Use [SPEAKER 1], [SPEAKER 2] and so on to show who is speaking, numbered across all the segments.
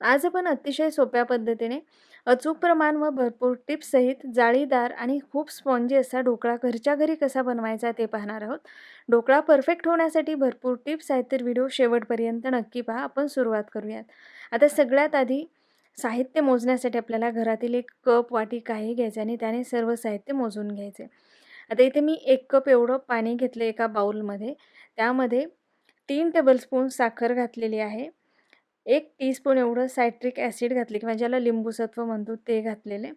[SPEAKER 1] आज आपण अतिशय सोप्या पद्धतीने अचूक प्रमाण व भरपूर टिप्ससहित जाळीदार आणि खूप स्पॉन्जी असा ढोकळा घरच्या घरी कसा बनवायचा ते पाहणार आहोत. ढोकळा परफेक्ट होण्यासाठी भरपूर टिप्स आहेत तर व्हिडिओ शेवटपर्यंत नक्की पहा. आपण सुरुवात करूयात. आता सगळ्यात आधी साहित्य मोजण्यासाठी आपल्याला घरातील एक कप वाटी काही घ्यायचे आणि त्याने सर्व साहित्य मोजून घ्यायचे. आता इथे मी एक कप एवढं पाणी घेतलं एका बाऊलमध्ये त्यामध्ये तीन टेबलस्पून साखर घातलेली आहे. एक टीस्पून एवढं सायट्रिक ॲसिड घातले किंवा ज्याला लिंबूसत्व म्हणतो ते घातलेले.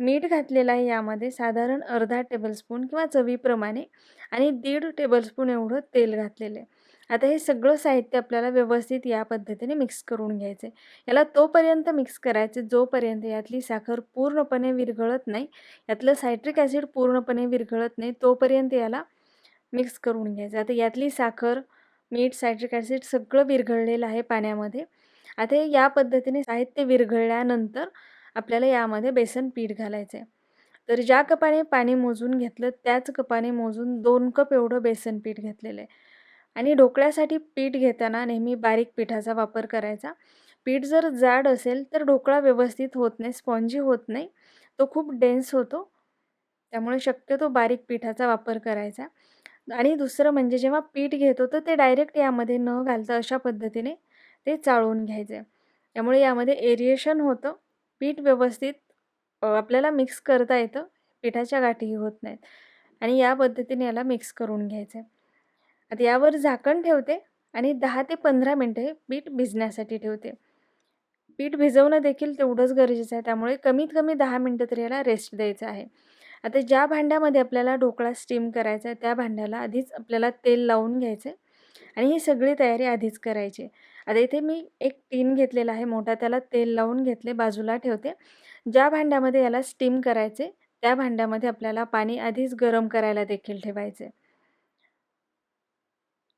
[SPEAKER 1] मीठ घातलेलं आहे यामध्ये साधारण अर्धा टेबलस्पून किंवा चवीप्रमाणे आणि दीड टेबलस्पून एवढं तेल घातलेलं. आहे आता हे सगळं साहित्य आपल्याला व्यवस्थित या पद्धतीने मिक्स करून घ्यायचं आहे याला तोपर्यंत मिक्स करायचं जोपर्यंत यातली साखर पूर्णपणे विरघळत नाही यातलं सायट्रिक ॲसिड पूर्णपणे विरघळत नाही तोपर्यंत याला मिक्स करून घ्यायचं. आता यातली साखर मीठ सायट्रिक ॲसिड सगळं विरघळलेलं आहे पाण्यामध्ये. आता या पद्धतीने साहित्य विरघळल्यानंतर आपल्याला यामध्ये बेसन पीठ घालायचं आहे. तर ज्या कपाने पाणी मोजून घेतलं त्याच कपाने मोजून दोन कप एवढं बेसन पीठ घेतलेलं आहे. आणि ढोकळ्यासाठी पीठ घेताना नेहमी बारीक पिठाचा वापर करायचा. पीठ जर जाड असेल तर ढोकळा व्यवस्थित होत नाही स्पॉन्जी होत नाही. तो खूप डेन्स होतो. त्यामुळे शक्यतो बारीक पिठाचा वापर करायचा आणि दुसरं म्हणजे जेव्हा पीठ घेतो तर ते डायरेक्ट यामध्ये न घालता अशा पद्धतीने ते चाळून घ्यायचं. त्यामुळे यामध्ये एरिएशन होतं. पीठ व्यवस्थित आपल्याला मिक्स करता येतं. पिठाच्या गाठीही होत नाहीत. आणि या पद्धतीने याला मिक्स करून घ्यायचं. आहे आता यावर झाकण ठेवते आणि दहा ते पंधरा मिनटं पीठ भिजण्यासाठी ठेवते. पीठ भिजवणं देखील तेवढंच गरजेचं आहे. त्यामुळे कमीत कमी दहा मिनटं तरी याला रेस्ट द्यायचं आहे. आता ज्या भांड्यामध्ये आपल्याला ढोकळा स्टीम करायचा आहे त्या भांड्याला आधीच आपल्याला तेल लावून घ्यायचं आहे आणि ही सगळी तयारी आधीच करायची आता इथे मी एक टीन घेतलेला आहे मोठा त्याला तेल लावून घेतले बाजूला ठेवते. ज्या भांड्यामध्ये याला स्टीम करायचे त्या भांड्यामध्ये आपल्याला पाणी आधीच गरम करायला देखील ठेवायचे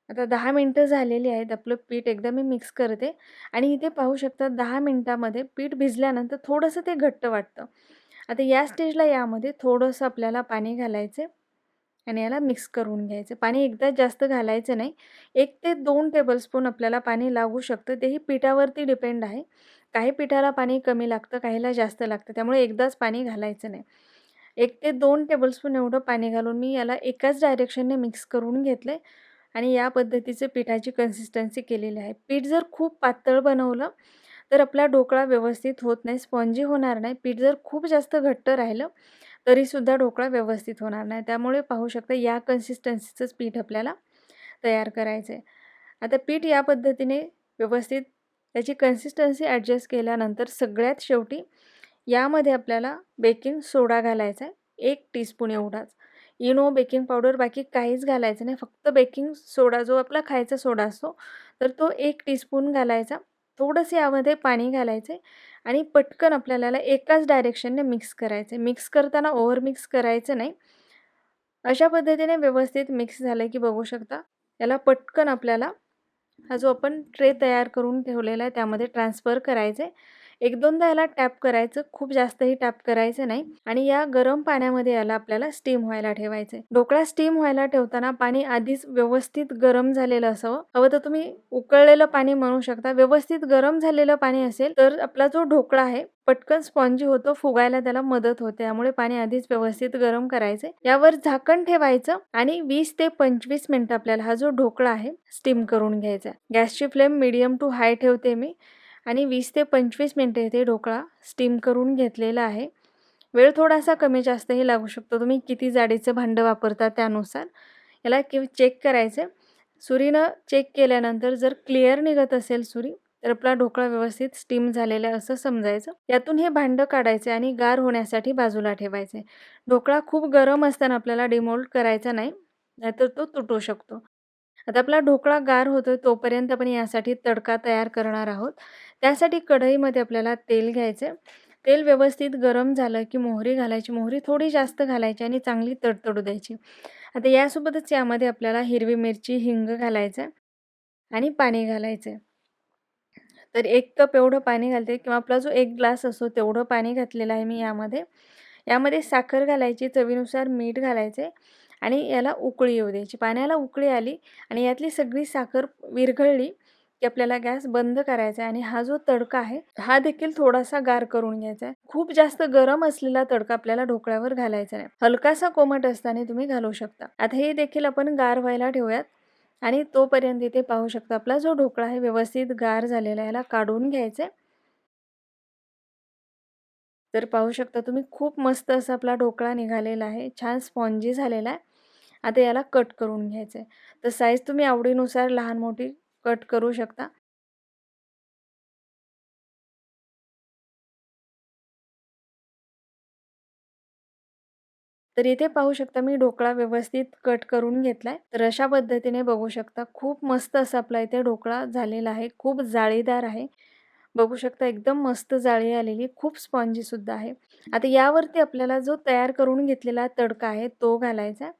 [SPEAKER 1] आता दहा मिनटं झालेली आहेत आपलं पीठ एकदा मी मिक्स करते आणि इथे पाहू शकता दहा मिनटामध्ये पीठ भिजल्यानंतर थोडंसं ते घट्ट वाटतं. आता या स्टेजला यामध्ये थोडंसं आपल्याला पाणी घालायचं आणि याला मिक्स करून घ्यायचं पाणी एकदा जास्त घालायचं नाही. एक ते दोन टेबलस्पून आपल्याला पाणी लागू शकतं. तेही पिठावरती डिपेंड आहे. काही पिठाला पाणी कमी लागतं काहीला जास्त लागतं. त्यामुळे एकदाच पाणी घालायचं नाही. एक ते दोन टेबलस्पून एवढं पाणी घालून मी याला एकाच डायरेक्शनने मिक्स करून घेतलं आहे आणि या पद्धतीचे पिठाची कन्सिस्टन्सी केलेली आहे. पीठ जर खूप पातळ बनवलं तर आपला ढोकळा व्यवस्थित होत नाही स्पॉन्जी होणार नाही पीठ जर खूप जास्त घट्ट राहिलं तरीसुद्धा ढोकळा व्यवस्थित होणार नाही. त्यामुळे पाहू शकता या कन्सिस्टन्सीचंच पीठ आपल्याला तयार करायचं आहे आता पीठ या पद्धतीने व्यवस्थित त्याची कन्सिस्टन्सी ॲडजस्ट केल्यानंतर सगळ्यात शेवटी यामध्ये आपल्याला बेकिंग सोडा घालायचा आहे एक टीस्पून एवढाच. इनो बेकिंग पावडर बाकी काहीच घालायचं नाही फक्त बेकिंग सोडा जो आपला खायचा सोडा असतो तर तो एक टीस्पून घालायचा. थोडंसं यामध्ये पाणी घालायचं आणि पटकन आपल्याला एकाच डायरेक्शनने मिक्स करायचं आहे मिक्स करताना ओव्हर मिक्स करायचं नाही. अशा पद्धतीने व्यवस्थित मिक्स झालं की बघू शकता. याला पटकन आपल्याला हा जो आपण ट्रे तयार करून ठेवलेला आहे त्यामध्ये ट्रान्सफर करायचं आहे एक दोनदा याला टॅप करायचं खूप जास्तही टॅप करायचं नाही आणि या गरम पाण्यामध्ये याला आपल्याला स्टीम व्हायला ठेवायचं आहे ढोकळा स्टीम व्हायला ठेवताना पाणी आधीच व्यवस्थित गरम झालेलं असावं. हवं तर तुम्ही उकळलेलं पाणी म्हणू शकता. व्यवस्थित गरम झालेलं पाणी असेल तर आपला जो ढोकळा आहे पटकन स्पॉन्जी होतो फुगायला त्याला मदत होते. त्यामुळे पाणी आधीच व्यवस्थित गरम करायचे यावर झाकण ठेवायचं आणि वीस ते पंचवीस मिनिट आपल्याला हा जो ढोकळा आहे स्टीम करून घ्यायचा गॅसची फ्लेम मिडियम टू हाय ठेवते मी. आणि वीस ते पंचवीस मिनटं इथे ढोकळा स्टीम करून घेतलेला आहे. वेळ थोडासा कमी जास्तही लागू शकतो. तुम्ही किती जाडीचं भांडं वापरता त्यानुसार याला कि चेक करायचं सुरीनं चेक केल्यानंतर जर क्लिअर निघत असेल सुरी तर आपला ढोकळा व्यवस्थित स्टीम झालेला आहे असं समजायचं. यातून हे भांडं काढायचे आणि गार होण्यासाठी बाजूला ठेवायचे. ढोकळा खूप गरम असताना आपल्याला डिमोल्ड करायचा नाही नाहीतर तो तुटू शकतो. आता आपला ढोकळा गार होतो तोपर्यंत आपण यासाठी तडका तयार करणार आहोत. त्यासाठी कढईमध्ये आपल्याला तेल घ्यायचं तेल व्यवस्थित गरम झालं की मोहरी घालायची. मोहरी थोडी जास्त घालायची आणि चांगली तडतडू द्यायची. आता यासोबतच यामध्ये आपल्याला हिरवी मिरची हिंग घालायचं आणि पाणी घालायचं तर एक कप एवढं पाणी घालते किंवा आपला जो एक ग्लास असतो तेवढं पाणी घातलेलं आहे मी यामध्ये. यामध्ये साखर घालायची चवीनुसार मीठ घालायचे आणि याला उकळी येऊ द्यायची. पाण्याला उकळी आली आणि यातली सगळी साखर विरघळली की आपल्याला गॅस बंद करायचा आहे आणि हा जो तडका आहे हा देखील थोडासा गार करून घ्यायचा आहे. खूप जास्त गरम असलेला तडका आपल्याला ढोकळ्यावर घालायचा नाही. हलकासा कोमट असताना तुम्ही घालू शकता. आता हे देखील आपण गार व्हायला ठेवूयात आणि तोपर्यंत इथे पाहू शकता आपला जो ढोकळा आहे व्यवस्थित गार झालेला आहे. याला काढून घ्यायचा आहे तर पाहू शकता तुम्ही खूप मस्त असा आपला ढोकळा निघालेला आहे. छान स्पॉन्जी झालेला आहे. आता याला कट करून घ्यायचं आहे तर साईज तुम्ही आवडीनुसार लहान मोठी कट करू शकता. तर इथे पाहू शकता मी ढोकळा व्यवस्थित कट करून घेतलाय. तर अशा पद्धतीने बघू शकता खूप मस्त असा आपला इथे ढोकळा झालेला आहे. खूप जाळीदार आहे. बघू शकता एकदम मस्त जाळी आलेली खूप स्पॉन्जी सुद्धा आहे. आता यावरती आपल्याला जो तयार करून घेतलेला तडका आहे तो घालायचा.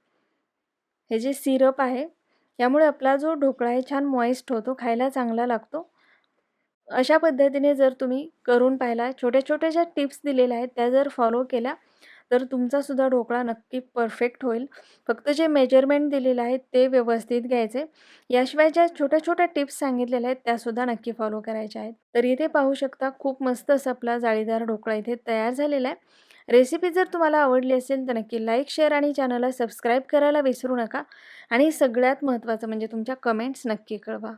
[SPEAKER 1] हे जे सिरप आहे यामुळे आपला जो ढोकळा आहे छान मॉइस्ट होतो खायला चांगला लागतो. अशा पद्धतीने जर तुम्ही करून पाहिला छोट्या छोट्या ज्या टिप्स दिलेल्या आहेत त्या जर फॉलो केल्या तर तुमचासुद्धा ढोकळा नक्की परफेक्ट होईल. फक्त जे मेजरमेंट दिलेलं आहे ते व्यवस्थित घ्यायचे. याशिवाय ज्या छोट्या छोट्या टिप्स सांगितलेल्या आहेत त्यासुद्धा नक्की फॉलो करायच्या आहेत. तर इथे पाहू शकता खूप मस्त असं आपला जाळीदार ढोकळा इथे तयार झालेला आहे. रेसिपी जर तुम्हाला आवडली असेल तर नक्की लाईक शेअर आणि चॅनलला सबस्क्राईब करायला विसरू नका. आणि सगळ्यात महत्त्वाचं म्हणजे तुमच्या कमेंट्स नक्की कळवा.